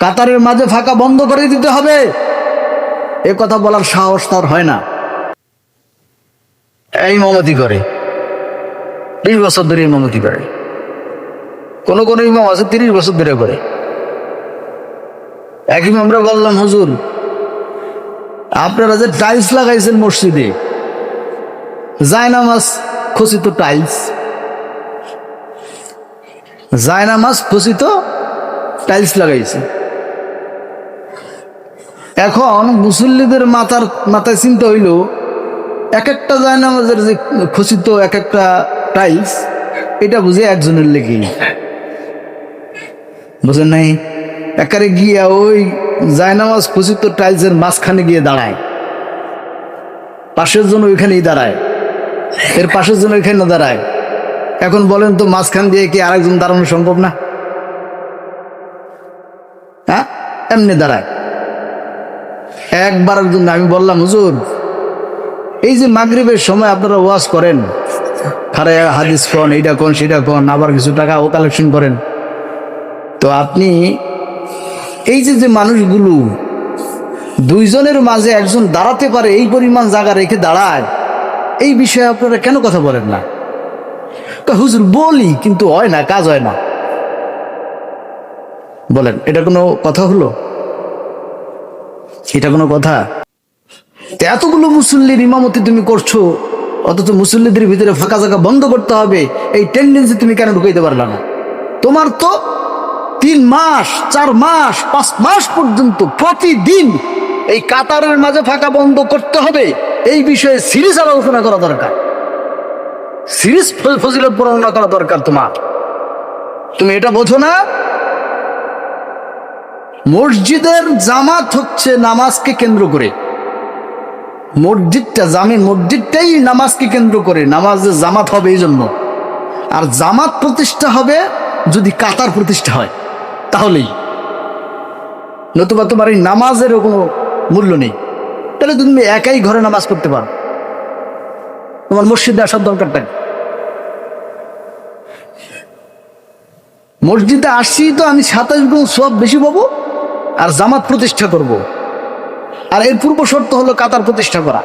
কাতারের মাঝে ফাঁকা বন্ধ করে দিতে হবে। এ কথা বলার সাহস তার হয় না। এই মমতি করে। বিশ বছর ধরে ইমামতি করে। কোন কোন ইমাম আছে তিরিশ বছর ধরে করে। এক ইমামরা বললাম, হুজুর, আপনারা যে টাইলস লাগাইছেন মসজিদে, জায়নামাজ খচিত টাইলস জায়নামাজ খচিত টাইলস লাগাইছে। এখন মুসল্লিদের মাথার, মাথায় চিন্তা হইল এক একটা জায়নামাজের যে খচিত এক একটা টাইলস, এটা বুঝে একজনের লেগেই। বুঝেন নাই? একারে গিয়া ওই জায়নামাজ খচিত টাইলসের মাঝখানে গিয়ে দাঁড়ায়। পাশের জন্য ওইখানেই দাঁড়ায়। এর পাশের জন্য ওইখানে দাঁড়ায়। এখন বলেন তো মাঝখান দিয়ে কি আরেকজন দাঁড়ানো সম্ভব না? হ্যাঁ? এমনি দাঁড়ায়। একবারের জন্য আমি বললাম, হুজুর, এই যে মাগরিবের সময় আপনারা ওয়াজ করেন, খারে হাদিস কন, এইটা কোন, সেটা কোন, আবার কিছু টাকা ও কালেকশন করেন। তো আপনি এই যে যে মানুষগুলো দুইজনের মাঝে একজন দাঁড়াতে পারে, এই পরিমাণ জায়গা রেখে দাঁড়ায়, এই বিষয়ে আপনারা কেন কথা বলেন না? হুজুর, বলি, কিন্তু হয় না, কাজ হয় না। বলেন, এটা কোনো কথা হলো? এটা কোনো কথা? এতগুলো মুসল্লির ইমামতি তুমি করছ, অথচ মুসল্লিদের ভিতরে ফাঁকা জায়গা বন্ধ করতে হবে, এই টেন্ডেন্সি তুমি কেন ঢুকাইতে পারলা না? তোমার তো তিন মাস, চার মাস, পাঁচ মাস পর্যন্ত প্রতিদিন এই কাতারের মাঝে ফাঁকা বন্ধ করতে হবে, এই বিষয়ে সিরিজ আলোচনা করা দরকার। সিরিজ ফজিলত বর্ণনা করা দরকার তোমার। তুমি এটা বোঝো না? মসজিদের জামাত হচ্ছে নামাজকে কেন্দ্র করে। মসজিদটা জামে মসজিদটাই নামাজকে কেন্দ্র করে। নামাজের জামাত হবে এই জন্য আর জামাত প্রতিষ্ঠা হবে যদি কাতার প্রতিষ্ঠা হয়, তাহলেই। নতুবা তোমার এই নামাজেরও কোনো মূল্য নেই। তাহলে তুমি একাই ঘরে নামাজ পড়তে পারো। তোমার মসজিদে আসার দরকারটা? মসজিদে আসছি তো আমি সাতাশ গুণ সব বেশি পাবো। আর জামাত প্রতিষ্ঠা করব। আর এর পূর্ব শর্ত হলো কাতার প্রতিষ্ঠা করা